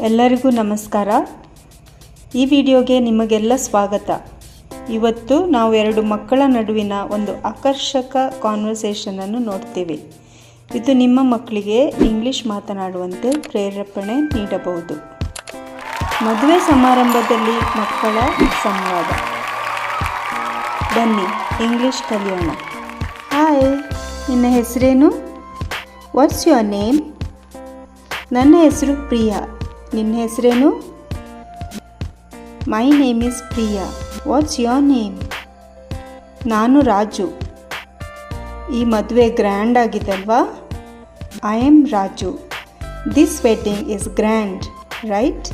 ಎಲ್ಲರಿಗೂ ನಮಸ್ಕಾರ. ಈ ವಿಡಿಯೋಗೆ ನಿಮಗೆಲ್ಲ ಸ್ವಾಗತ. ಇವತ್ತು ನಾವು ಎರಡು ಮಕ್ಕಳ ನಡುವಿನ ಒಂದು ಆಕರ್ಷಕ ಕಾನ್ವರ್ಸೇಷನನ್ನು ನೋಡ್ತೀವಿ. ಇದು ನಿಮ್ಮ ಮಕ್ಕಳಿಗೆ ಇಂಗ್ಲಿಷ್ ಮಾತನಾಡುವಂತೆ ಪ್ರೇರೇಪಣೆ ನೀಡಬಹುದು. ಮದುವೆ ಸಮಾರಂಭದಲ್ಲಿ ಮಕ್ಕಳ ಸಂವಾದ. ಬನ್ನಿ ಇಂಗ್ಲಿಷ್ ಕಲಿಯೋಣ. ಹಾಯ್ ನಿನ್ನ ಹೆಸರೇನು? ವಾಟ್ಸ್ ಯುವರ್ ನೇಮ್ ನನ್ನ ಹೆಸರು ಪ್ರಿಯಾ. ನಿನ್ನ ಹೆಸರೇನು? My name is Priya what's your name ನಾನು ರಾಜು. ಈ ಮದುವೆ grand ಆಗಿದಲ್ವಾ I am Raju. This wedding is grand right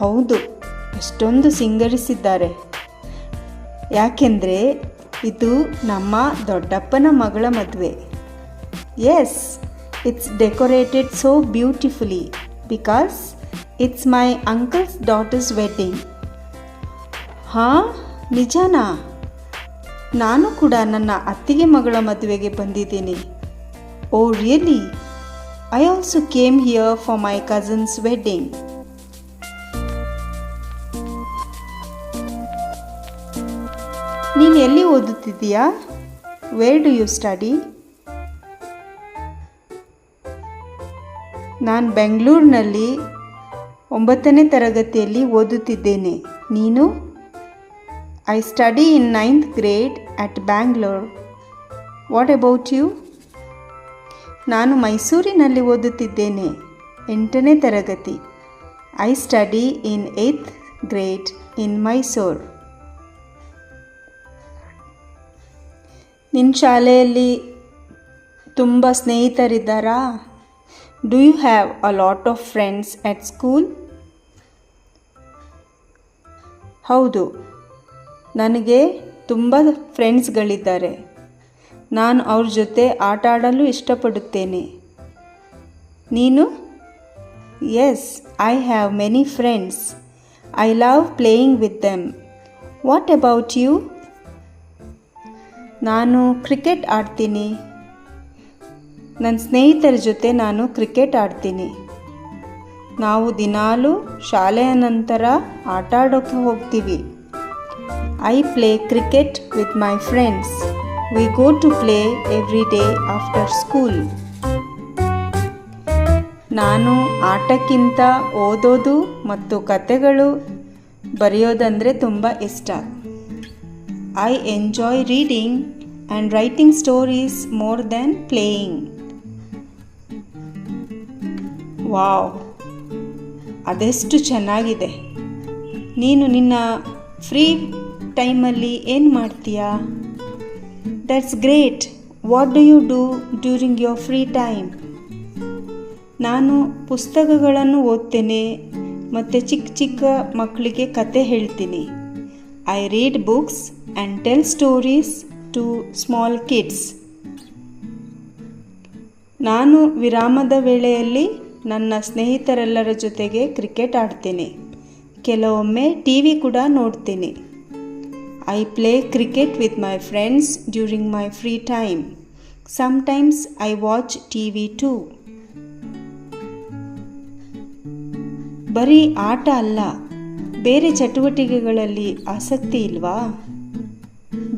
ಹೌದು, ಎಷ್ಟೊಂದು ಸಿಂಗರಿಸಿದ್ದಾರೆ. ಯಾಕೆಂದರೆ ಇದು ನಮ್ಮ ದೊಡ್ಡಪ್ಪನ ಮಗಳ ಮದುವೆ. Yes it's decorated so beautifully because it's my uncle's daughter's wedding ಹಾಂ, ನಿಜನಾ? ನಾನು ಕೂಡ ನನ್ನ ಅತ್ತಿಗೆ ಮಗಳ ಮದುವೆಗೆ ಬಂದಿದ್ದೀನಿ. ಓ really I also came here for my cousin's wedding ನೀನು ಎಲ್ಲಿ ಓದುತ್ತಿದ್ದೀಯಾ? ವೇರ್ ಡು ಯು ಸ್ಟಡಿ ನಾನು ಬೆಂಗಳೂರಿನಲ್ಲಿ ಒಂಬತ್ತನೇ ತರಗತಿಯಲ್ಲಿ ಓದುತ್ತಿದ್ದೇನೆ. ನೀನು? I study in ninth grade at Bangalore what about you ನಾನು ಮೈಸೂರಿನಲ್ಲಿ ಓದುತ್ತಿದ್ದೇನೆ. ಎಂಟನೇ ತರಗತಿ. I study in eighth grade in Mysore ನಿನ್ನ ಶಾಲೆಯಲ್ಲಿ ತುಂಬ ಸ್ನೇಹಿತರಿದ್ದಾರಾ? Do you have a lot of friends at school ಹೌದು. ನನಗೆ ತುಂಬ ಫ್ರೆಂಡ್ಸ್ಗಳಿದ್ದಾರೆ. ನಾನು ಅವ್ರ ಜೊತೆ ಆಟ ಆಡಲು ಇಷ್ಟಪಡುತ್ತೇನೆ. ನೀನು? Yes I have many friends I love playing with them what about you ನಾನು ಕ್ರಿಕೆಟ್ ಆಡ್ತೀನಿ. ನನ್ನ ಸ್ನೇಹಿತರ ಜೊತೆ ನಾನು ಕ್ರಿಕೆಟ್ ಆಡ್ತೀನಿ. ನಾವು ದಿನಾಲೂ ಶಾಲೆಯ ನಂತರ ಆಟ ಆಡೋಕ್ಕೆ ಹೋಗ್ತೀವಿ. I play cricket with my friends we go to play every day after school ನಾನು ಆಟಕ್ಕಿಂತ ಓದೋದು ಮತ್ತು ಕತೆಗಳು ಬರೆಯೋದಂದರೆ ತುಂಬ ಇಷ್ಟ. I enjoy reading and writing stories more than playing wow, ಅದೆಷ್ಟು ಚೆನ್ನಾಗಿದೆ. ನೀನು ನಿನ್ನ ಫ್ರೀ ಟೈಮಲ್ಲಿ ಏನು ಮಾಡ್ತೀಯಾ? That's great what do you do during your free time ನಾನು ಪುಸ್ತಕಗಳನ್ನು ಓದ್ತೇನೆ, ಮತ್ತು ಚಿಕ್ಕ ಚಿಕ್ಕ ಮಕ್ಕಳಿಗೆ ಕತೆ ಹೇಳ್ತೀನಿ. I read books and tell stories to small kids ನಾನು ವಿರಾಮದ ವೇಳೆಯಲ್ಲಿ ನನ್ನ ಸ್ನೇಹಿತರೆಲ್ಲರ ಜೊತೆಗೆ ಕ್ರಿಕೆಟ್ ಆಡ್ತೀನಿ. ಕೆಲವೊಮ್ಮೆ ಟಿ ವಿ ಕೂಡ ನೋಡ್ತೀನಿ. I play cricket with my friends during my free time sometimes I watch T V too ಬರೀ ಆಟ ಅಲ್ಲ, ಬೇರೆ ಚಟುವಟಿಕೆಗಳಲ್ಲಿ ಆಸಕ್ತಿ ಇಲ್ವಾ?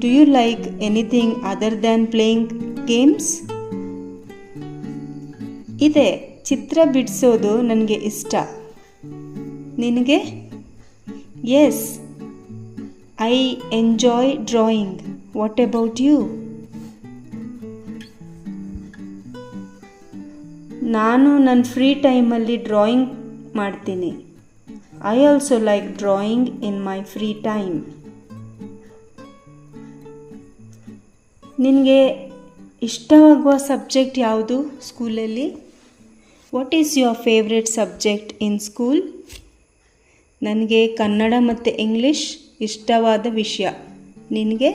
Do you like anything other than playing games ಇದೆ. ಚಿತ್ರ ಬಿಡಿಸೋದು ನನಗೆ ಇಷ್ಟ. ನಿನಗೆ? Yes I enjoy drawing what about you ನಾನು ನನ್ನ ಫ್ರೀ ಟೈಮಲ್ಲಿ ಡ್ರಾಯಿಂಗ್ ಮಾಡ್ತೀನಿ. I also like drawing in my free time ನಿನಗೆ ಇಷ್ಟವಾಗುವ ಸಬ್ಜೆಕ್ಟ್ ಯಾವುದು ಸ್ಕೂಲಲ್ಲಿ what is your favourite subject in school ನನಗೆ ಕನ್ನಡ ಮತ್ತು ಇಂಗ್ಲೀಷ್ ಇಷ್ಟವಾದ ವಿಷಯ. ನಿನಗೆ?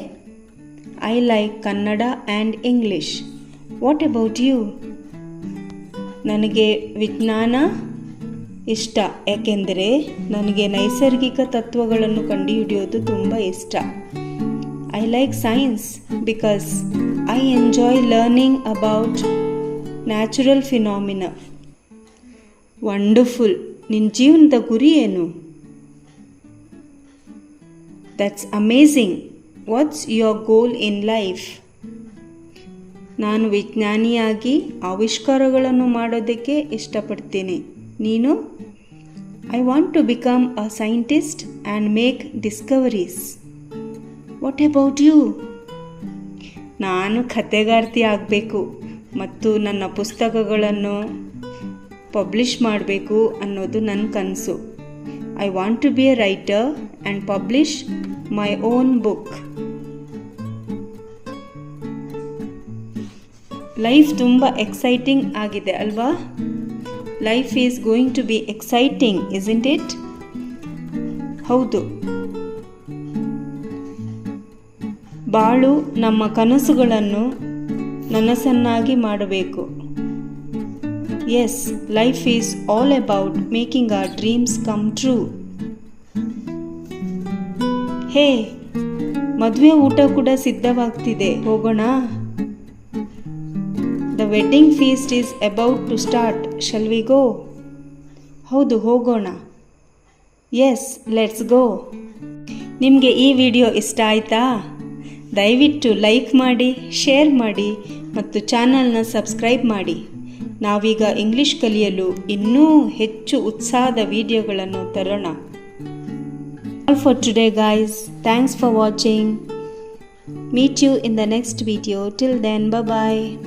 I like Kannada and English what about you ನನಗೆ ವಿಜ್ಞಾನ ಇಷ್ಟ. ಯಾಕೆಂದರೆ ನನಗೆ ನೈಸರ್ಗಿಕ ತತ್ವಗಳನ್ನು ಕಂಡುಹಿಡಿಯೋದು ತುಂಬ ಇಷ್ಟ. I like science because I enjoy learning about natural phenomena wonderful ನಿನ್ನ ಜೀವನದ ಗುರಿ ಏನು? That's amazing what's your goal in life ನಾನು ವಿಜ್ಞಾನಿಯಾಗಿ ಆವಿಷ್ಕಾರಗಳನ್ನು ಮಾಡೋದಕ್ಕೆ ಇಷ್ಟಪಡ್ತೀನಿ. ನೀನು? I want to become a scientist and make discoveries what about you ನಾನು ಕತೆಗಾರ್ತಿ ಆಗಬೇಕು. ಮತ್ತು ನನ್ನ ಪುಸ್ತಕಗಳನ್ನು ಪಬ್ಲಿಷ್ ಮಾಡಬೇಕು ಅನ್ನೋದು ನನ್ನ ಕನಸು. I want to be a writer and publish my own book life ತುಂಬ ಎಕ್ಸೈಟಿಂಗ್ ಆಗಿದೆ ಅಲ್ವಾ? Life is going to be exciting is it ಹೌದು. ಬಾಳು ನಮ್ಮ ಕನಸುಗಳನ್ನು ನನಸನ್ನಾಗಿ ಮಾಡಬೇಕು. Yes life is all about making our dreams come true ಹೇ, ಮದುವೆ ಊಟ ಕೂಡ ಸಿದ್ಧವಾಗ್ತಿದೆ. ಹೋಗೋಣ. The wedding feast is about to start shall go ಹೌದು, ಹೋಗೋಣ. ಎಸ್ ಲೆಟ್ಸ್ ಗೋ ನಿಮಗೆ ಈ ವಿಡಿಯೋ ಇಷ್ಟ ಆಯಿತಾ? ದಯವಿಟ್ಟು ಲೈಕ್ ಮಾಡಿ ಶೇರ್ ಮಾಡಿ, ಮತ್ತು ಚಾನಲ್ನ ಸಬ್ಸ್ಕ್ರೈಬ್ ಮಾಡಿ. ನಾವೀಗ ಇಂಗ್ಲಿಷ್ ಕಲಿಯಲು ಇನ್ನೂ ಹೆಚ್ಚು ಉತ್ಸಾಹದ ವಿಡಿಯೋಗಳನ್ನು ತರೋಣ. All for today guys thanks for watching meet you in the next video till then bye